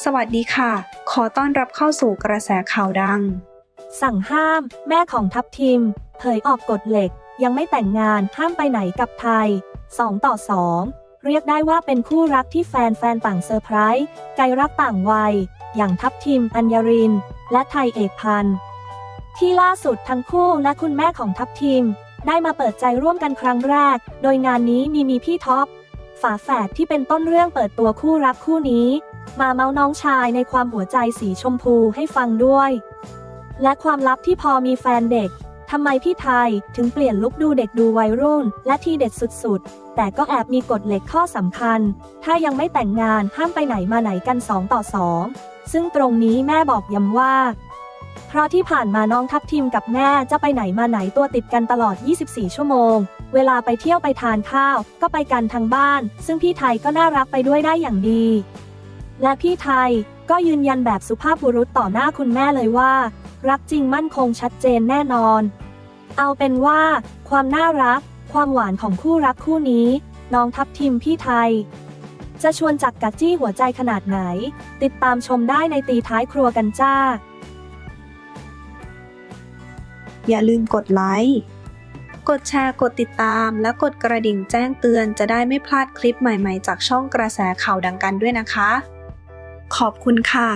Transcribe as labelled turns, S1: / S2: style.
S1: สวัสดีค่ะ ขอต้อนรับเข้าสู่กระแสข่าวดัง
S2: สั่งห้าม แม่ของทัพทิม เผยออกกฎเหล็ก ยังไม่แต่งงานห้ามไปไหนกับไทย 2 ต่อ 2 เรียกได้ว่าเป็นคู่รักที่แฟนแฟนๆต่างเซอร์ไพรส์ไกลรักต่างวัย อย่างทัพทิม อัญญริน และไทยเอกพันธ์ที่ล่าสุดทั้งคู่และคุณแม่ของทัพทิม ได้มาเปิดใจร่วมกันครั้งแรก โดยงานนี้มีมีพี่ท็อปฝาแฝดที่เป็นต้นเรื่องเปิดตัวคู่รักคู่นี้ มาเมาน้องชายในความหัวใจสีชมพูให้ฟังด้วย และความลับที่พอมีแฟนเด็กทำไมพี่ไทยถึงเปลี่ยนลุคดูเด็กดูวัยรุ่น และทีเด็ดสุดๆ แต่ก็แอบมีกฎเหล็กข้อสำคัญ ถ้ายังไม่แต่งงานห้ามไปไหนมาไหนกัน 2 ต่อ 2 ซึ่งตรงนี้แม่บอกย้ำว่า เพราะที่ผ่านมาน้องทัพทิมกับแม่จะไปไหนมาไหนตัวติดกันตลอด 24 ชั่วโมง เวลาไปเที่ยวไปทานข้าว ก็ไปกันทางบ้าน ซึ่งพี่ไทยก็น่ารักไปด้วยได้อย่างดี และพี่ไทยก็ยืนยันแบบสุภาพบุรุษต่อหน้าคุณแม่เลยว่า รักจริงมั่นคงชัดเจนแน่นอน เอาเป็นว่า ความน่ารัก ความหวานของคู่รักคู่นี้ น้องทัพทิมพี่ไทย จะชวนจักกัดจี้หัวใจขนาดไหน ติดตามชมได้ในตีท้ายครัวกันจ้า
S1: อย่าลืมกดไลค์ กดแชร์ กดติดตาม และกดกระดิ่งแจ้งเตือนจะได้ไม่พลาดคลิปใหม่ๆ จากช่องกระแสข่าวดังกันด้วยนะคะ ขอบคุณค่ะ